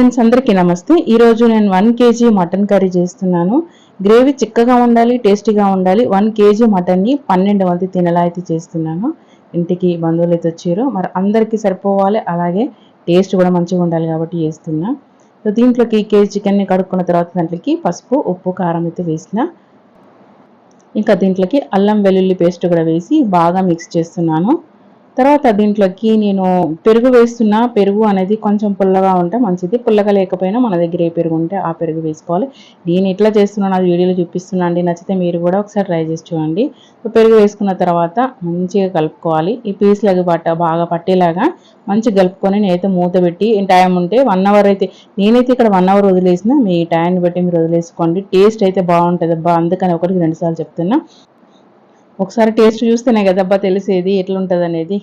Friends అందరికీ నమస్తే. ఈరోజు నేను వన్ కేజీ మటన్ కర్రీ చేస్తున్నాను. గ్రేవీ చిక్కగా ఉండాలి టేస్టీగా ఉండాలి. వన్ కేజీ మటన్ని పన్నెండు మంది తినలా అయితే చేస్తున్నాను. ఇంటికి బంధువులు అయితే వచ్చారు. మరి అందరికీ సరిపోవాలి. అలాగే టేస్ట్ కూడా మంచిగా ఉండాలి కాబట్టి చేస్తున్నా. సో దీంట్లోకి కేజీ చికెన్ని కడుక్కున్న తర్వాత దాంట్లోకి పసుపు ఉప్పు కారం అయితే వేసిన. ఇంకా దీంట్లోకి అల్లం వెల్లుల్లి పేస్ట్ కూడా వేసి బాగా మిక్స్ చేస్తున్నాను. తర్వాత దీంట్లోకి నేను పెరుగు వేస్తున్నా. పెరుగు అనేది కొంచెం పుల్లగా ఉంటే మంచిది. పుల్లగా లేకపోయినా మన దగ్గర ఏ పెరుగు ఉంటే ఆ పెరుగు వేసుకోవాలి. నేను ఎట్లా చేస్తున్నాను అది వీడియోలో చూపిస్తున్నా అండి. నచ్చితే మీరు కూడా ఒకసారి ట్రై చేసి చూడండి. పెరుగు వేసుకున్న తర్వాత మంచిగా కలుపుకోవాలి. ఈ పీస్లకి పట్ట బాగా పట్టేలాగా మంచిగా కలుపుకొని నేనైతే మూత పెట్టి టైం ఉంటే వన్ అవర్ అయితే నేనైతే ఇక్కడ వన్ అవర్ వదిలేసిన మీ టైంని బట్టి మీరు వదిలేసుకోండి. టేస్ట్ అయితే బాగుంటుంది అబ్బా అందుకని ఒకటికి రెండుసార్లు చెప్తున్నా. ఒకసారి టేస్ట్ చూస్తేనే కదబ్బా తెలిసేది ఎట్లుంటుంది అనేది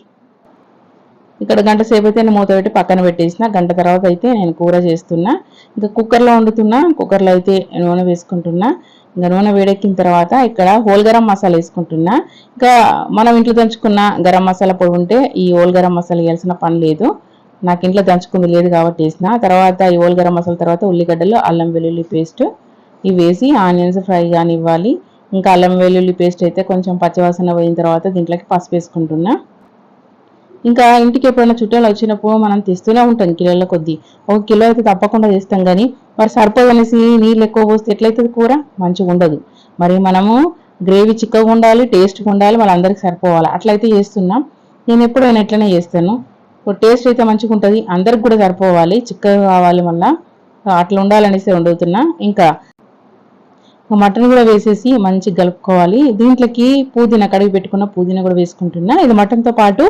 ఇక్కడ గంట సేపు అయితే నేను మూత పెట్టి పక్కన పెట్టేసిన. గంట తర్వాత అయితే నేను కూర చేస్తున్నా. ఇంకా కుక్కర్లో వండుతున్నా. కుక్కర్లో అయితే నూనె వేసుకుంటున్నా. ఇంకా నూనె వేడెక్కిన తర్వాత ఇక్కడ హోల్ గరం మసాలా వేసుకుంటున్నా. ఇంకా మనం ఇంట్లో దంచుకున్న గరం మసాలా పొడి ఉంటే ఈ హోల్ గరం మసాలా వేయాల్సిన పని లేదు. నాకు ఇంట్లో దంచుకుంది లేదు కాబట్టి వేసిన. తర్వాత ఈ హోల్ గరం మసాలా తర్వాత ఉల్లిగడ్డలు అల్లం వెల్లుల్లి పేస్ట్ ఇవి వేసి ఆనియన్స్ ఫ్రై కానివ్వాలి. ఇంకా అల్లం వెల్లుల్లి పేస్ట్ అయితే కొంచెం పచ్చివాసన పోయిన తర్వాత దీంట్లోకి పసుపు వేసుకుంటున్నా. ఇంకా ఇంటికి ఎప్పుడైనా చుట్టాలు వచ్చినప్పుడు మనం తెస్తూనే ఉంటాం కిలోల కొద్దీ. ఒక కిలో అయితే తప్పకుండా చేస్తాం కానీ మరి సరిపోదనేసి నీళ్ళు ఎక్కువ పోస్తే ఎట్లయితుంది కూర? మంచిగా ఉండదు. మరి మనము గ్రేవీ చిక్కగా ఉండాలి టేస్ట్గా ఉండాలి వాళ్ళందరికీ సరిపోవాలి. అట్లయితే చేస్తున్నాం. నేను ఎప్పుడైనా ఎట్లనే చేస్తాను. టేస్ట్ అయితే మంచిగా ఉంటుంది అందరికి కూడా సరిపోవాలి చిక్కగా కావాలి మళ్ళీ. అట్లా ఉండాలనేసి వండుతున్నా. ఇంకా మటన్ కూడా వేసేసి మంచిగా కలుపుకోవాలి. దీంట్లోకి పుదీనా కడిగి పెట్టుకున్న పుదీనా కూడా వేసుకుంటున్నా. ఇది మటన్తో పాటు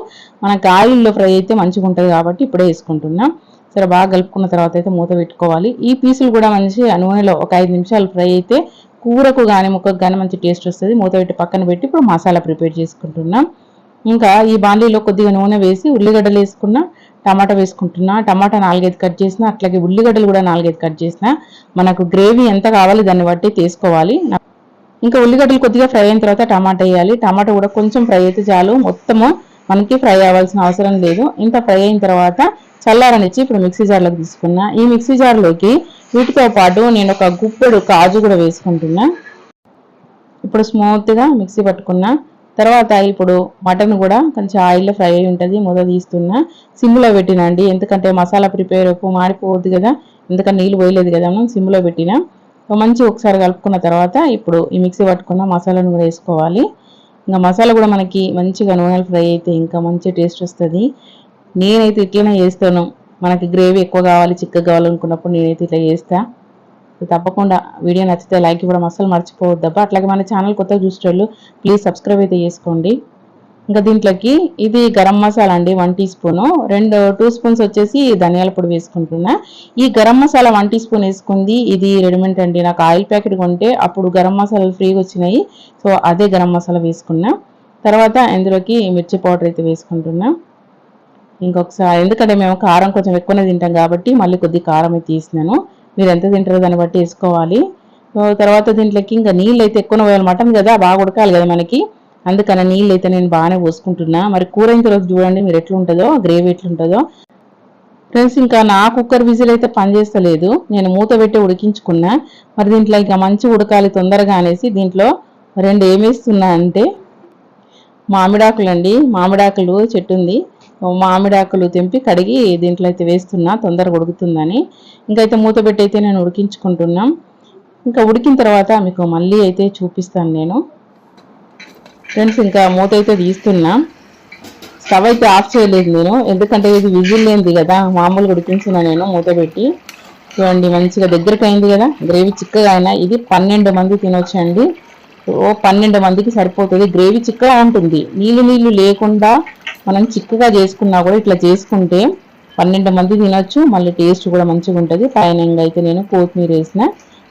మనకు ఆయిల్లో ఫ్రై అయితే మంచిగా ఉంటుంది కాబట్టి ఇప్పుడే వేసుకుంటున్నా. సరే బాగా కలుపుకున్న తర్వాత అయితే మూత పెట్టుకోవాలి. ఈ పీసులు కూడా మంచి నూనెలో ఒక ఐదు నిమిషాలు ఫ్రై అయితే కూరకు కానీ ముక్కకు కానీ మంచి టేస్ట్ వస్తుంది. మూత పెట్టి పక్కన పెట్టి ఇప్పుడు మసాలా ప్రిపేర్ చేసుకుంటున్నాం. ఇంకా ఈ బాండీలో కొద్దిగా నూనె వేసి ఉల్లిగడ్డలు వేసుకున్నా. టమాటా వేసుకుంటున్నా టమాటా నాలుగైదు కట్ చేసిన అట్లాగే ఉల్లిగడ్డలు కూడా నాలుగైదు కట్ చేసిన మనకు గ్రేవీ ఎంత కావాలి దాన్ని బట్టి తీసుకోవాలి. ఇంకా ఉల్లిగడ్డలు కొద్దిగా ఫ్రై అయిన తర్వాత టమాటా వేయాలి. టమాటా కూడా కొంచెం ఫ్రై అయితే చాలు. మొత్తము మనకి ఫ్రై అవ్వాల్సిన అవసరం లేదు. ఇంత ఫ్రై అయిన తర్వాత చల్లారనిచ్చి ఇప్పుడు మిక్సీ జార్లోకి తీసుకున్నా. ఈ మిక్సీ జార్లోకి వీటితో పాటు నేను ఒక గుప్పెడు కాజు కూడా వేసుకుంటున్నా. ఇప్పుడు స్మూత్గా మిక్సీ పట్టుకున్నా. తర్వాత ఇప్పుడు మటన్ కూడా కొంచెం ఆయిల్లో ఫ్రై అయి ఉంటుంది. మొద తీస్తున్నా. సిమ్లో పెట్టినండి ఎందుకంటే మసాలా ప్రిపేర్ ఉప్పు మాడిపోవద్దు కదా. ఎందుకంటే నీళ్ళు పోయలేదు కదా మనం సిమ్లో పెట్టిన. మంచి ఒకసారి కలుపుకున్న తర్వాత ఇప్పుడు ఈ మిక్సీ పట్టుకున్న మసాలాను కూడా వేసుకోవాలి. ఇంకా మసాలా కూడా మనకి మంచిగా నూనెలు ఫ్రై అయితే ఇంకా మంచి టేస్ట్ వస్తుంది. నేనైతే ఇట్లనే చేస్తాను. మనకి గ్రేవీ ఎక్కువ కావాలి చిక్కగా కావాలనుకున్నప్పుడు నేనైతే ఇట్లా చేస్తాను తప్పకుండా వీడియో నచ్చితే లైక్ ఇవ్వడం అస్సలు మర్చిపోవద్దబ్బా అట్లాగే మన ఛానల్ కొత్త చూసేటోళ్ళు ప్లీజ్ సబ్స్క్రైబ్ అయితే చేసుకోండి. ఇంకా దీంట్లోకి ఇది గరం మసాలా అండి వన్ టీ స్పూను రెండు టూ స్పూన్స్ వచ్చేసి ధనియాల పొడి వేసుకుంటున్నా. ఈ garam masala one teaspoon వేసుకుంది. ఇది రెడీమేడ్ అండి. నాకు ఆయిల్ ప్యాకెట్ కొంటే అప్పుడు గరం మసాలాలు ఫ్రీగా వచ్చినాయి. సో అదే గరం మసాలా వేసుకున్నా. తర్వాత ఇందులోకి మిర్చి పౌడర్ అయితే వేసుకుంటున్నా. ఇంకొకసారి ఎందుకంటే మేము కారం కొంచెం ఎక్కువనే తింటాం కాబట్టి మళ్ళీ కొద్ది కారం అయితే తీసినాను మీరు ఎంత తింటారో దాన్ని బట్టి వేసుకోవాలి. తర్వాత దీంట్లోకి ఇంకా నీళ్ళు అయితే ఎక్కువ పోయాలి మటన్ కదా బాగా ఉడకాలి కదా మనకి. అందుకని నీళ్ళు అయితే నేను బాగానే పోసుకుంటున్నా. మరి కూర అయిన తర్వాత చూడండి మీరు ఎట్లుంటుందో గ్రేవీ ఎట్లుంటుందో. ఫ్రెండ్స్ ఇంకా నా కుక్కర్ విజిల్ అయితే పనిచేస్తలేదు నేను మూత పెట్టి ఉడికించుకున్నా. మరి దీంట్లో ఇంకా మంచి ఉడకాలి తొందరగా అనేసి దీంట్లో రెండు ఏమేస్తున్నా అంటే మామిడాకులు అండి మామిడాకులు చెట్టు ఉంది. మామిడాకులు తెంపి కడిగి దీంట్లో అయితే వేస్తున్నా తొందరగా ఉడుకుతుందని. ఇంకైతే మూత పెట్టి అయితే నేను ఉడికించుకుంటున్నాం. ఇంకా ఉడికిన తర్వాత మీకు మళ్ళీ అయితే చూపిస్తాను నేను. ఫ్రెండ్స్ ఇంకా మూత అయితే తీస్తున్నా. స్టవ్ అయితే ఆఫ్ చేయలేదు నేను. ఎందుకంటే ఇది విజిల్ లేనిది కదా మామూలుగా ఉడికించిన నేను మూత పెట్టి. చూడండి మంచిగా దగ్గరకు అయింది కదా గ్రేవీ చిక్కగా అయినా. ఇది పన్నెండు మంది తినొచ్చండి. ఓ పన్నెండు మందికి సరిపోతుంది. గ్రేవీ చిక్కగా ఉంటుంది. నీళ్ళు నీళ్ళు లేకుండా మనం చిక్కగా చేసుకున్నా కూడా ఇట్లా చేసుకుంటే పన్నెండు మంది తినొచ్చు మళ్ళీ టేస్ట్ కూడా మంచిగా ఉంటుంది. ఫైనంగా అయితే నేను కొత్తిమీర వేసిన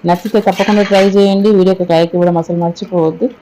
నచ్చితే తప్పకుండా ట్రై చేయండి. వీడియోకి లైక్ ఇవ్వడం అసలు మర్చిపోవద్దు.